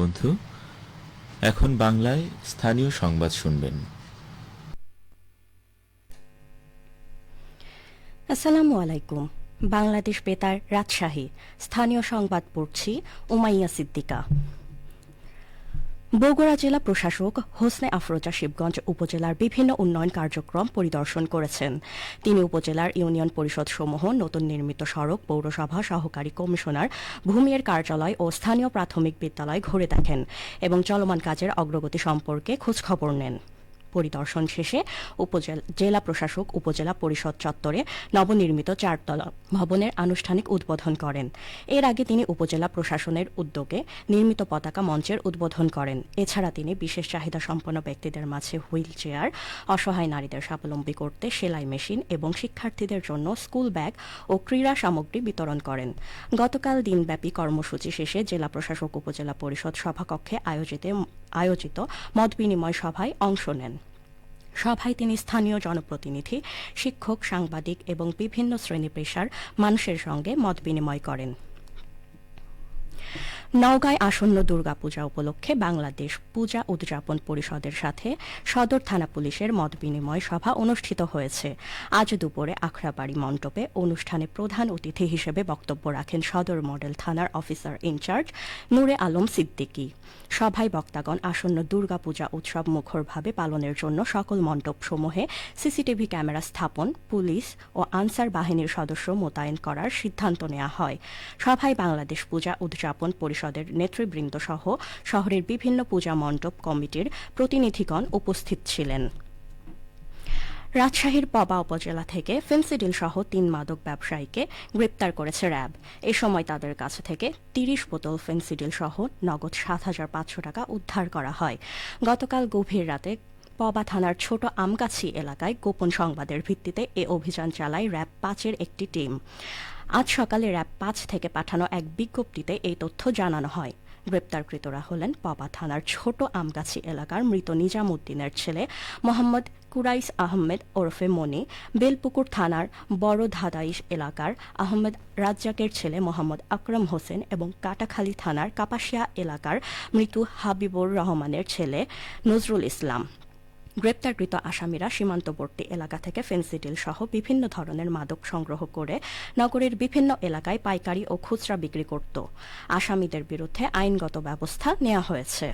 বন্ধু, এখন বাংলায় স্থানীয় সংবাদ শুনবেন। আসসালামু আলাইকুম। বাংলাদেশ বেতার রাজশাহী। স্থানীয় সংবাদ পড়ছি উমাইয়া সিদ্দিকা। বগুড়া জেলা প্রশাসক হোসনে আফরোজা শিবগঞ্জ উপজেলার বিভিন্ন উন্নয়ন কার্যক্রম পরিদর্শন করেছেন। তিনি উপজেলার ইউনিয়ন পরিষদ সমূহ নতুন নির্মিত সড়ক, পৌরসভা, সহকারী কমিশনার ভূমির কার্যালয় ও স্থানীয় প্রাথমিক বিদ্যালয় ঘুরে দেখেন এবং চলমান কাজের অগ্রগতি সম্পর্কে খোঁজখবর নেন। পরিদর্শন শেষে উপজেলা, জেলা প্রশাসক উপজেলা পরিষদ চত্বরে নবনির্মিত চারতলা ভবনের আনুষ্ঠানিক উদ্বোধন করেন। এর আগে তিনি উপজেলা প্রশাসনের উদ্যোগে নির্মিত পতাকা মঞ্চের উদ্বোধন করেন। এছাড়া তিনি বিশেষ চাহিদা সম্পন্ন ব্যক্তিদের মাঝে হুইল চেয়ার, অসহায় নারীদের স্বাবলম্বী করতে সেলাই মেশিন এবং শিক্ষার্থীদের জন্য স্কুল ব্যাগ ও ক্রীড়া সামগ্রী বিতরণ করেন। গতকাল দিনব্যাপী কর্মসূচি শেষে জেলা প্রশাসক উপজেলা পরিষদ সভাকক্ষে আয়োজিত আয়োজিত মত বিনিময় সভায় অংশ নেন। সভায় তিনি স্থানীয় জনপ্রতিনিধি, শিক্ষক, সাংবাদিক এবং বিভিন্ন শ্রেণি পেশার মানুষের সঙ্গে মত বিনিময় করেন। নওগাঁয় আসন্ন দুর্গাপূজা উপলক্ষে বাংলাদেশ পূজা উদযাপন পরিষদের সাথে সদর থানা পুলিশের মত বিনিময় সভা অনুষ্ঠিত হয়েছে। আজ দুপুরে আখড়াবাড়ি মণ্ডপে অনুষ্ঠানে প্রধান অতিথি হিসেবে বক্তব্য রাখেন সদর মডেল থানার officer in charge Noore Alam Siddiqui. সভায় বক্তাগণ আসন্ন দুর্গাপূজা উৎসব মুখরভাবে পালনের জন্য সকল মণ্ডপসমূহে সিসিটিভি ক্যামেরা স্থাপন, পুলিশ ও আনসার বাহিনীর সদস্য মোতায়েন করার সিদ্ধান্ত নেওয়া হয়। সভায় বাংলাদেশ পূজা উদযাপন পরিষদের নেতৃবৃন্দ সহ শহরের বিভিন্ন পূজা মণ্ডপ কমিটির প্রতিনিধিগণ উপস্থিত ছিলেন। রাজশাহীর পবা উপজেলা থেকে ফেন্সিডিল সহ তিন মাদক ব্যবসায়ীকে গ্রেপ্তার করেছে র্যাব। এ সময় তাদের কাছে থেকে তিরিশ বোতল ফেন্সিডিল সহ নগদ সাত হাজার পাঁচশো টাকা উদ্ধার করা হয়। গতকাল গভীর রাতে পবা থানার ছোট আমগাছি এলাকায় গোপন সংবাদের ভিত্তিতে এ অভিযান চালায় র্যাব পাঁচের একটি টিম। আজ সকালে র্যাব পাঁচ থেকে পাঠানো এক বিজ্ঞপ্তিতে এই তথ্য জানানো হয়। গ্রেপ্তারকৃতরা হলেন পবা থানার ছোট আমগাছি এলাকার মৃত নিজামুদ্দিনের ছেলে মোহাম্মদ কুরাইস আহমেদ ওরফে মনি, বেলপুকুর থানার বড় ধাদাইশ এলাকার আহমেদ রাজ্জাকের ছেলে মোহাম্মদ আকরম হোসেন এবং কাটাখালী থানার কাপাসিয়া এলাকার মৃত হাবিবুর রহমানের ছেলে নজরুল ইসলাম। গ্রেপ্তারকৃত আসামিরা সীমান্তবর্তী এলাকা থেকে ফেন্সিডিল সহ বিভিন্ন ধরনের মাদক সংগ্রহ করে নগরের বিভিন্ন এলাকায় পাইকারি ও খুচরা বিক্রি করত। আসামিদের বিরুদ্ধে আইনগত ব্যবস্থা নেওয়া হয়েছে।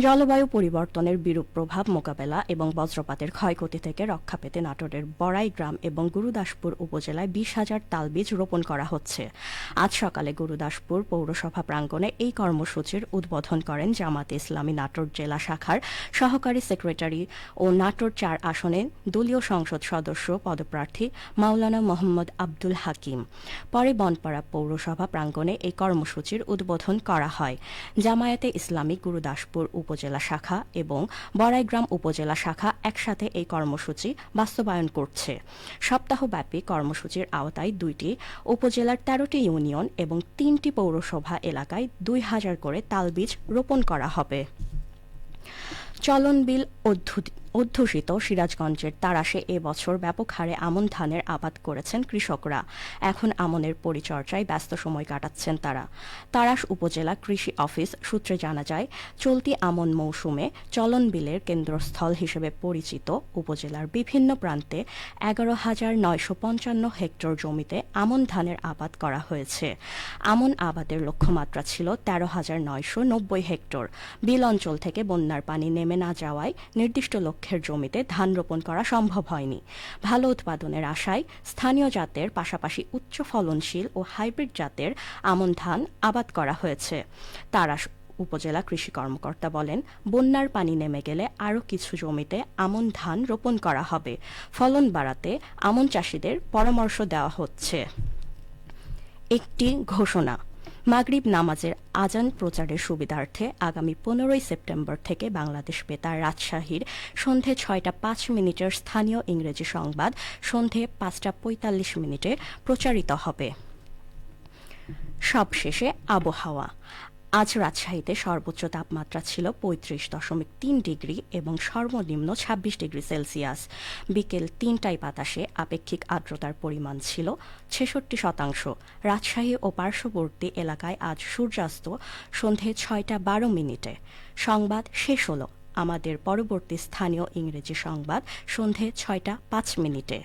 জলবায়ু পরিবর্তনের বিরূপ প্রভাব মোকাবেলা এবং বজ্রপাতের ক্ষয়ক্ষতি থেকে রক্ষা পেতে নাটোরের বড়াই গ্রাম এবং গুরুদাসপুর উপজেলায় বিশ হাজার তালবীজ রোপণ করা হচ্ছে। আজ সকালে গুরুদাসপুর পৌরসভা প্রাঙ্গণে এই কর্মসূচির উদ্বোধন করেন জামাতে ইসলামী নাটোর জেলা শাখার সহকারী সেক্রেটারি ও নাটোর চার আসনে দলীয় সংসদ সদস্য পদপ্রার্থী মাওলানা মোহাম্মদ আব্দুল হাকিম। পরে বনপাড়া পৌরসভা প্রাঙ্গণে এই কর্মসূচির উদ্বোধন করা হয়। জামায়াতে ইসলামী গুরুদাসপুর উপজেলা শাখা এবং বড়াইগ্রাম উপজেলা শাখা একসাথে এই কর্মসূচি বাস্তবায়ন করছে। সপ্তাহব্যাপী কর্মসূচির আওতায় দুইটি, উপজেলার তেরোটি ইউনিয়ন এবং তিনটি পৌরসভা এলাকায় দুই হাজার করে তালবীজ রোপণ করা হবে। চলন বিল অধ্যুষিত সিরাজগঞ্জের তারাশে এবছর ব্যাপক হারে আমন ধানের আবাদ করেছেন কৃষকরা। এখন আমনের পরিচর্যায় ব্যস্ত সময় কাটাচ্ছেন তারা। তারাশ উপজেলা কৃষি অফিস সূত্রে জানা যায়, চলতি আমন মৌসুমে চলন বিলের কেন্দ্রস্থল হিসেবে পরিচিত উপজেলার বিভিন্ন প্রান্তে এগারো হাজার নয়শো পঞ্চান্ন হেক্টর জমিতে আমন ধানের আবাদ করা হয়েছে। আমন আবাদের লক্ষ্যমাত্রা ছিল তেরো হাজার নয়শো নব্বই হেক্টর। বিল অঞ্চল থেকে বন্যার পানি নেমে না যাওয়ায় নির্দিষ্ট লক্ষ্যের জমিতে ধান রোপণ করা সম্ভব হয়নি। ভালো উৎপাদনের আশায় স্থানীয় জাতের পাশাপাশি উচ্চ ফলনশীল ও হাইব্রিড জাতের আমন ধান আবাদ করা হয়েছে। তারা উপজেলা কৃষি কর্মকর্তা বলেন, বন্যার পানি নেমে গেলে আরও কিছু জমিতে আমন ধান রোপণ করা হবে। ফলন বাড়াতে আমন চাষিদের পরামর্শ দেওয়া হচ্ছে। একটি ঘোষণা মাগরিব নামাজের আজান প্রচারের সুবিধার্থে আগামী পনেরোই সেপ্টেম্বর থেকে বাংলাদেশ বেতার রাজশাহীর সন্ধে ছয়টা পাঁচ মিনিটের স্থানীয় ইংরেজি সংবাদ সন্ধে পাঁচটা পঁয়তাল্লিশ মিনিটে প্রচারিত হবে। সবশেষে আবহাওয়া। আজ রাজশাহীতে সর্বোচ্চ তাপমাত্রা ছিল পঁয়ত্রিশ দশমিক তিন ডিগ্রি এবং সর্বনিম্ন ছাব্বিশ ডিগ্রি সেলসিয়াস। বিকেল তিনটায় বাতাসে আপেক্ষিক আর্দ্রতার পরিমাণ ছিল ছেষট্টি শতাংশ। রাজশাহী ও পার্শ্ববর্তী এলাকায় আজ সূর্যাস্ত সন্ধে ছয়টা বারো মিনিটে। সংবাদ শেষ হলো। আমাদের পরবর্তী স্থানীয় ইংরেজি সংবাদ সন্ধে ছয়টা পাঁচ মিনিটে।